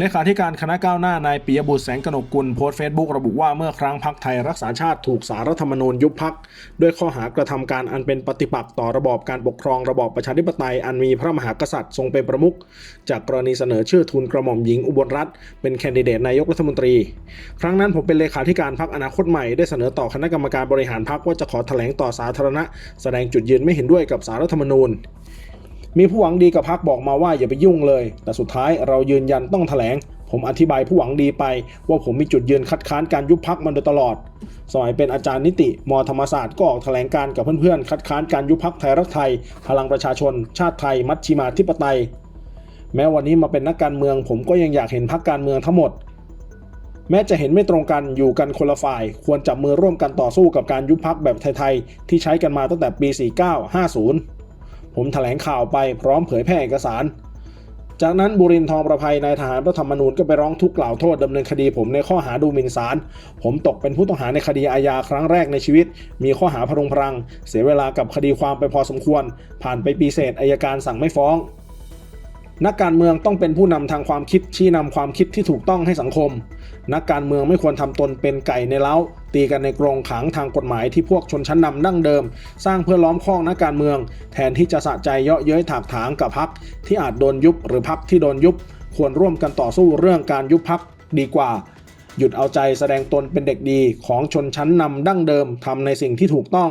เลขาธิการคณะก้าวหน้านายปิยบุตรแสงกนกกุลโพสต์เฟซบุ๊กระบุว่าเมื่อครั้งพักไทยรักษาชาติถูกสารรัฐธรรมนูญยุบพักด้วยข้อหากระทำการอันเป็นปฏิปักษ์ต่อระบอบการปกครองระบอบประชาธิปไตยอันมีพระมหากษัตริย์ทรงเป็นประมุขจากกรณีเสนอชื่อทุนกระหม่อมหญิงอุบลรัตน์เป็นแคนดิเดตนายกรัฐมนตรี ครั้งนั้นผมเป็นเลขาธิการพักอนาคตใหม่ได้เสนอต่อคณะกรรมการบริหารพักว่าจะขอแถลงต่อสาธารณะ แสดงจุดยืนไม่เห็นด้วยกับสารรัฐธรรมนูญ มีผู้หวังดีกับพักบอกมาว่าอย่าไปยุ่งเลย แต่สุดท้ายเรายืนยันต้องแถลง ผมอธิบายผู้หวังดีไป ว่าผมมีจุดยืนคัดค้านการยุบพักมาโดยตลอด สมัยเป็นอาจารย์นิติมธรรมศาสตร์ก็ออกแถลงการกับเพื่อนๆ คัดค้านการยุบพักไทยรักไทย พลังประชาชน ชาติไทย มัชชิมาธิปไตย แม้วันนี้มาเป็นนักการเมือง ผมก็ยังอยากเห็นพักการเมืองทั้งหมด แม้จะเห็นไม่ตรงกันอยู่กันคนละฝ่าย ควรจับมือร่วมกันต่อสู้กับการยุบพักแบบไทยๆที่ใช้กันมาตั้งแต่ปี 49-50 ผมแถลงข่าวไปพร้อมเผยแพร่เอกสาร จากนั้นบุรินทร์ทองประภัยนายทหารพระธรรมนูญก็ไปร้องทุกข์กล่าวโทษดำเนินคดีผมในข้อหาดูหมิ่นศาล ผมตกเป็นผู้ต้องหาในคดีอาญาครั้งแรกในชีวิต มีข้อหาพรุงพรัง เสียเวลากับคดีความไปพอสมควร ผ่านไปปีเศษอายการสั่งไม่ฟ้อง นักการเมืองต้องเป็นผู้นำทางความคิดชี้นำความคิดที่ถูกต้องให้สังคม นักการเมืองไม่ควรทำตนเป็นไก่ในเล้า ตีกันในกรงขังทางกฎหมายที่พวกชนชั้นนำดั้งเดิม สร้างเพื่อล้อมข้องนักการเมือง แทนที่จะสะใจเยาะเย้ยถากถางกับพักที่อาจโดนยุบหรือพักที่โดนยุบ ควรร่วมกันต่อสู้เรื่องการยุบพักดีกว่า หยุดเอาใจแสดงตนเป็นเด็กดีของชนชั้นนำดั้งเดิมทำในสิ่งที่ถูกต้อง